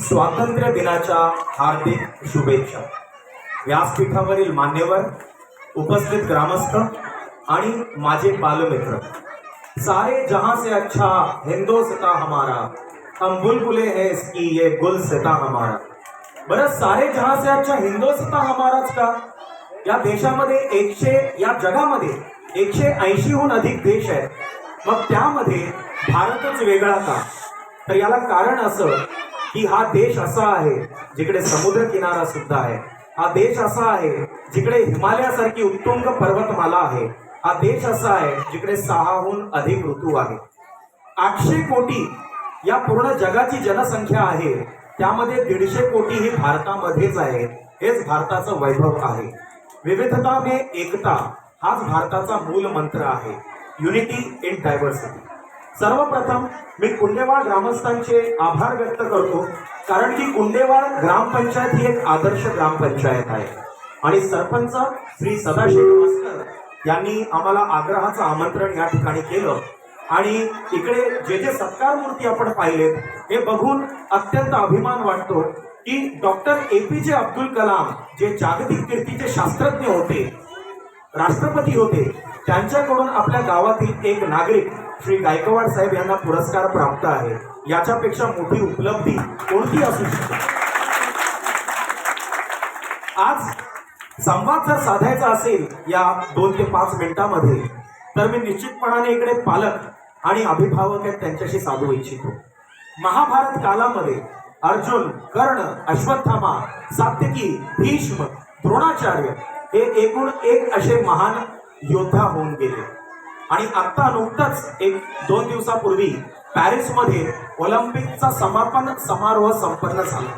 स्वातंत्र्य दिनाच्या हार्दिक शुभेच्छा. व्यासपीठावरील मान्यवर उपस्थित ग्रामस्थ आणि माझे बालमित्र. सारे जहां से अच्छा हिंदोस्ता हमारा हम बुलबुले है इसकी ये गुलसिता हमारा. बरं सारे जहां से अच्छा हिंदोस्ता हमाराच का? या देशामध्ये एकशे या जगामध्ये एकशे ऐंशीहून अधिक देश आहेत. मग त्यामध्ये भारतच वेगळा का? तर याला कारण असं की हा देश असा आहे जिकडे समुद्र किनारा सुद्धा आहे. हा देश असा आहे जिकडे हिमालयासारखी उत्तुंग पर्वतमाला आहे. हा देश असा आहे जिकडे सहाहून अधिक ऋतू आहे आठशे कोटी या पूर्ण जगाची जनसंख्या आहे. त्यामध्ये दीडशे कोटी ही भारतामध्येच आहे. हेच भारताचं वैभव आहे. विविधता में एकता हाच भारताचा मूल मंत्र आहे. युनिटी इन डायव्हर्सिटी सर्वप्रथम मी कुंडेवाड ग्रामस्थांचे आभार व्यक्त करतो कारण की कुंडेवाड ग्रामपंचायत ही एक आदर्श ग्रामपंचायत आहे. आणि सरपंच श्री सदाशिव मास्कर यांनी आम्हाला आग्रहाचं आमंत्रण या ठिकाणी केलं. आणि इकडे जे जे सत्कार मूर्ती आपण पाहिलेत हे बघून अत्यंत अभिमान वाटतो की डॉक्टर ए पी जे अब्दुल कलाम जे जागतिक कीर्तीचे शास्त्रज्ञ होते राष्ट्रपती होते त्यांच्याकडून आपल्या गावातील एक नागरिक श्री गायकवाड साहेब यांना पुरस्कार प्राप्त आहे. याच्यापेक्षा मोठी उपलब्धी कोणती असू शकते? आज संवाद जर साधायचा असेल या दोन ते पाच मिनिटांमध्ये तर मी निश्चितपणाने इकडे पालक आणि अभिभावक आहेत त्यांच्याशी साधू इच्छितो. महाभारत कालामध्ये अर्जुन कर्ण अश्वत्थामा सात्यकी भीष्म द्रोणाचार्य हे एकूण एक असे महान योद्धा होऊन गेले. आणि आत्ता नुकतंच एक दोन दिवसापूर्वी पॅरिसमध्ये ऑलिम्पिकचा समापन समारोह संपन्न झाला.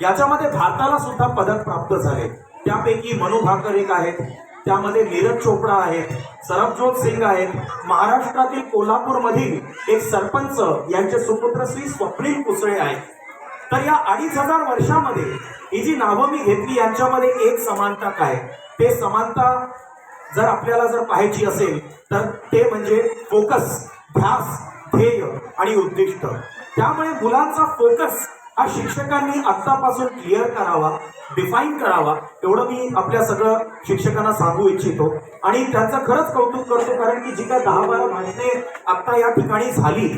याच्यामध्ये भारताला सुद्धा पदक प्राप्त झाले. त्यापैकी मनु भाकर एक आहेत. त्यामध्ये नीरज चोपडा आहेत. सरबजोत सिंग आहेत. महाराष्ट्रातील कोल्हापूरमधील एक सरपंच यांचे सुपुत्र श्री स्वप्नील कुसळे आहेत. तर या अडीच हजार वर्षामध्ये ही जी नावं मी घेतली यांच्यामध्ये एक समानता काय? ते समानता जर आपल्याला जर पाहायची असेल तर ते म्हणजे फोकस ध्यास ध्येय आणि उद्दिष्ट. त्यामुळे मुलांचा फोकस हा शिक्षकांनी आत्तापासून क्लिअर करावा डिफाईन करावा एवढं मी आपल्या सगळं शिक्षकांना सांगू इच्छितो. आणि त्यांचं खरंच कौतुक करतो कारण की जी काय दहा बारा भाषणे आत्ता या ठिकाणी झाली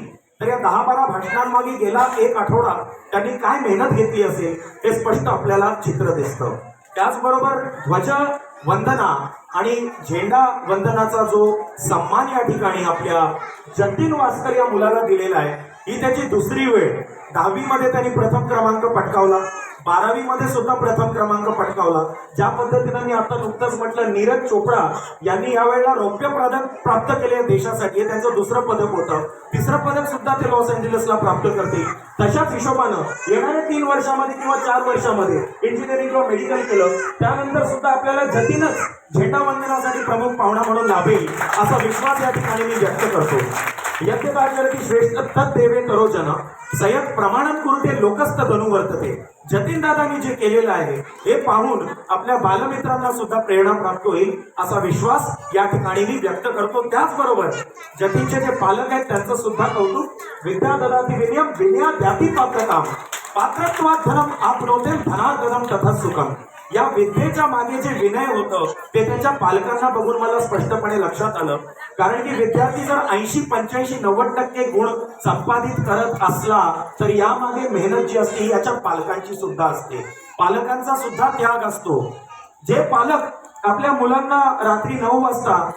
तर या दहा बारा भाषणांमागे गेला एक आठवडा त्यांनी काय मेहनत घेतली असेल हे स्पष्ट आपल्याला चित्र दिसतं. त्याचबरोबर ध्वज वंदना आणि झेंडा वंदनाचा जो सन्मान या ठिकाणी आपल्या जतीन वास्कर या मुलाला दिलेला आहे ही त्याची दुसरी वेळ. दहावीमध्ये त्यांनी प्रथम क्रमांक पटकावला. बारावीमध्ये सुद्धा प्रथम क्रमांक पटकावला. ज्या पद्धतीनं मी आता नुकतंच म्हटलं नीरज चोपडा यांनी यावेळेला रौप्य पदक प्राप्त केले देशासाठी. हे त्यांचं दुसरं पदक होतं. तिसरं पदक सुद्धा ते लॉस एंजलिसला प्राप्त करतील. तशाच हिशोबानं येणाऱ्या तीन वर्षामध्ये किंवा चार वर्षामध्ये इंजिनिअरिंग किंवा मेडिकल केलं त्यानंतर सुद्धा आपल्याला जतीनच झेंडा वंदनासाठी प्रमुख पाहुणा म्हणून लाभेल असा विश्वास या ठिकाणी मी व्यक्त करतो. यज्ञकार्यरती श्रेष्ठ तत् देवे करो जन. सयत प्रमाणन कुरुते लोकस्त धनु वर्तते. जतीन दादांनी जे केलेलं आहे हे पाहून आपल्या बालमित्रांना सुद्धा प्रेरणा प्राप्त होईल असा विश्वास या ठिकाणी मी व्यक्त करतो. त्याचबरोबर जतीनचे जे पालक आहेत त्यांचं सुद्धा कौतुक. विद्या ददाती विनियम विनया द्याती पात्र काम. पात्रत्वात धनम आपनोते धनार्गदम तथा सुखम. या विद्येच्या मागे जे विनय होतं ते त्यांच्या पालकांना बघून मला स्पष्टपणे लक्षात आलं. कारण की विद्यार्थी जर ऐंशी पंच्याऐंशी नव्वद टक्के गुण संपादित करत असला तर यामागे मेहनत जी असते ही याच्या पालकांची सुद्धा असते. पालकांचा सुद्धा त्याग असतो. जे पालक आपल्या मुलांना रात्री नऊ वाजता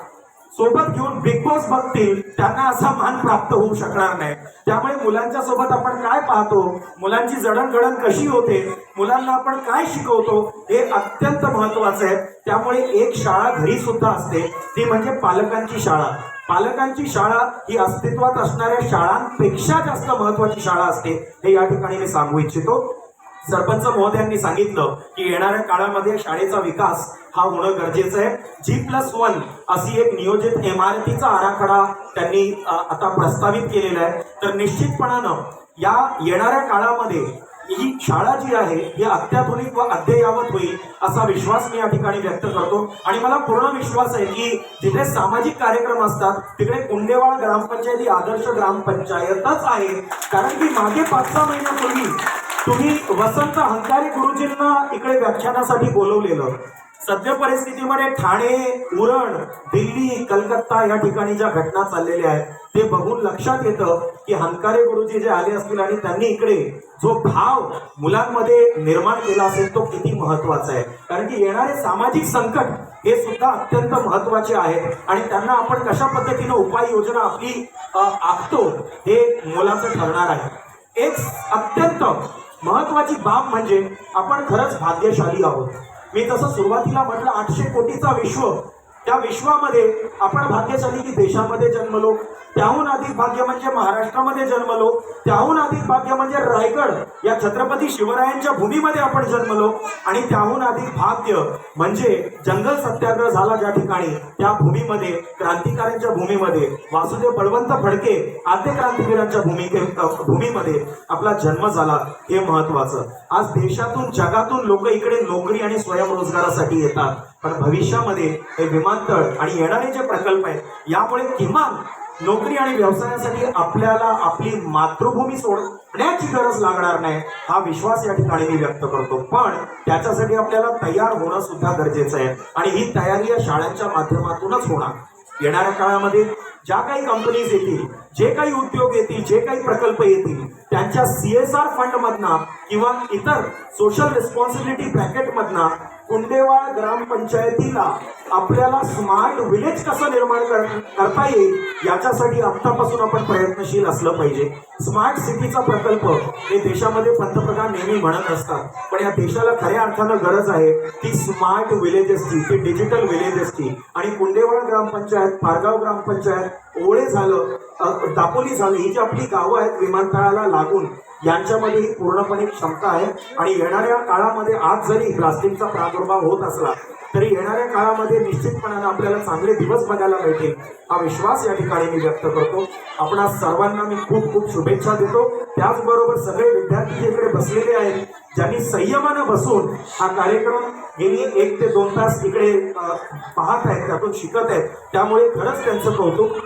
सोबत घेऊन बिग बॉस बघतील त्यांना असा मान प्राप्त होऊ शकणार नाही. त्यामुळे मुलांच्या सोबत आपण काय पाहतो? मुलांची जडणघडण कशी होते? मुलांना आपण काय शिकवतो? हे अत्यंत महत्वाचं आहे. त्यामुळे एक शाळा घरी सुद्धा असते. ती म्हणजे पालकांची शाळा. पालकांची शाळा ही अस्तित्वात असणाऱ्या शाळांपेक्षा जास्त महत्वाची शाळा असते. हे या ठिकाणी मी सांगू इच्छितो. सरपंच महोदयांनी सांगितलं की येणाऱ्या काळामध्ये शाळेचा विकास हा होणं गरजेचं आहे. जी प्लस वन अशी एक नियोजित इमारतीचा आराखडा त्यांनी आता प्रस्तावित केलेला आहे. तर निश्चितपणानं या येणाऱ्या काळामध्ये ही शाळा जी आहे ही अत्याधुनिक व अद्ययावत होईल असा विश्वास मी या ठिकाणी व्यक्त करतो. आणि मला पूर्ण विश्वास आहे की जिथे सामाजिक कार्यक्रम असतात तिकडे कुंडेवाड ग्रामपंचायत ही आदर्श ग्रामपंचायतच आहे. कारण की मागे पाच सहा महिन्यापूर्वी तुम्ही वसंत हंकारी गुरुजींना इकडे व्याख्यानासाठी बोलवलेलं. सद्य परिस्थितीमध्ये ठाणे उरण दिल्ली कलकत्ता या ठिकाणी ज्या घटना चाललेल्या आहेत ते बघून लक्षात येतं की हंकारे गुरुजी जे आले असतील आणि त्यांनी इकडे जो भाव मुलांमध्ये निर्माण केला असेल तो किती महत्त्वाचा आहे. कारण की येणारे सामाजिक संकट हे सुद्धा अत्यंत महत्त्वाचे आहेत आणि त्यांना आपण कशा पद्धतीनं उपाययोजना आपली आखतो हे मोलाचं ठरणार आहे. एक अत्यंत महत्वाची बाब म्हणजे आपण खरंच भाग्यशाली आहोत. मी जसं सुरुवातीला म्हटलं आठशे कोटीचा विश्व त्या विश्वामध्ये आपण भाग्यशाली की देशामध्ये जन्मलो. त्याहून अधिक भाग्य म्हणजे महाराष्ट्रामध्ये जन्मलो. त्याहून अधिक भाग्य म्हणजे रायगड या छत्रपती शिवरायांच्या भूमीमध्ये आपण जन्मलो. आणि त्याहून अधिक भाग्य म्हणजे जंगल सत्याग्रह झाला ज्या ठिकाणी त्या भूमीमध्ये क्रांतिकाऱ्यांच्या भूमीमध्ये वासुदेव बळवंत फडके आद्य क्रांतिवीरांच्या भूमिके भूमीमध्ये आपला जन्म झाला हे महत्वाचं. आज देशातून जगातून लोक इकडे नोकरी आणि स्वयंरोजगारासाठी येतात. पण भविष्यामध्ये हे विमानतळ आणि येणारे जे प्रकल्प आहेत यामुळे किमान नोकरी आणि व्यवसायासाठी आपल्याला आपली मातृभूमी सोडण्याची गरज लागणार नाही हा विश्वास या ठिकाणी मी व्यक्त करतो. पण त्याच्यासाठी आपल्याला तयार होणं सुद्धा गरजेचं आहे. आणि ही तयारी या शाळांच्या माध्यमातूनच होणार. येणाऱ्या काळामध्ये ज्या काही कंपनीज येतील जे काही उद्योग येतील जे काही प्रकल्प येतील त्यांच्या सीएसआर फंड मधना किंवा इतर सोशल रिस्पॉन्सिबिलिटी ब्रॅकेट कुंडेवाळ ग्रामपंचायतीला आपल्याला स्मार्ट विलेज कसं निर्माण कर- करता येईल याच्यासाठी आत्तापासून आपण प्रयत्नशील असलं पाहिजे. स्मार्ट सिटीचा प्रकल्प हे देशामध्ये पंतप्रधान नेहमी म्हणत असतात. पण या देशाला खऱ्या अर्थानं गरज आहे ती स्मार्ट विलेजेसची ती डिजिटल विलेजेसची आणि कुंडेवाळ ग्रामपंचायत पारगाव ग्रामपंचायत ओळे झालं दापोली झालं ही जी आपली गावं आहेत विमानतळाला लागून यांच्यामध्ये ही पूर्णपणे क्षमता आहे. आणि येणाऱ्या काळामध्ये आज जरी प्लास्टिकचा प्रादुर्भाव होत असला तरी येणाऱ्या काळामध्ये निश्चितपणानं आपल्याला चांगले दिवस बघायला मिळतील. हा विश्वास या ठिकाणी मी व्यक्त करतो. आपणा सर्वांना मी खूप खूप शुभेच्छा देतो. त्याचबरोबर सगळे विद्यार्थी जे इकडे बसलेले आहेत ज्यांनी संयमानं बसून हा कार्यक्रम गेली एक ते दोन तास इकडे पाहत आहेत त्यातून शिकत आहेत. त्यामुळे खरंच त्यांचं कौतुक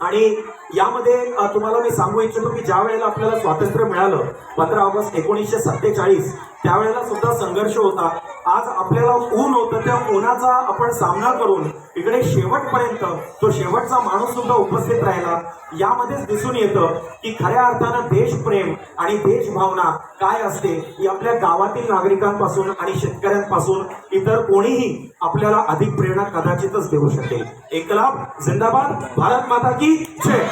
आणि यामध्ये तुम्हाला मी सांगू इच्छितो की ज्या वेळेला आपल्याला स्वातंत्र्य मिळालं पंधरा ऑगस्ट एकोणीसशे सत्तेचाळीस त्यावेळेला सुद्धा संघर्ष होता. आज आपल्याला ऊन होतं त्या उन्हाचा आपण सामना करून इकडे शेवटपर्यंत तो शेवटचा माणूस सुद्धा उपस्थित राहिला. यामध्येच दिसून येतं की खऱ्या अर्थानं देशप्रेम आणि देशभावना काय असते ही आपल्या गावातील नागरिकांपासून आणि शेतकऱ्यांपासून इतर कोणीही आपल्याला अधिक प्रेरणा कदाचितच देऊ शकेल. एकलाभ जिंदाबाद भारत माता की जय!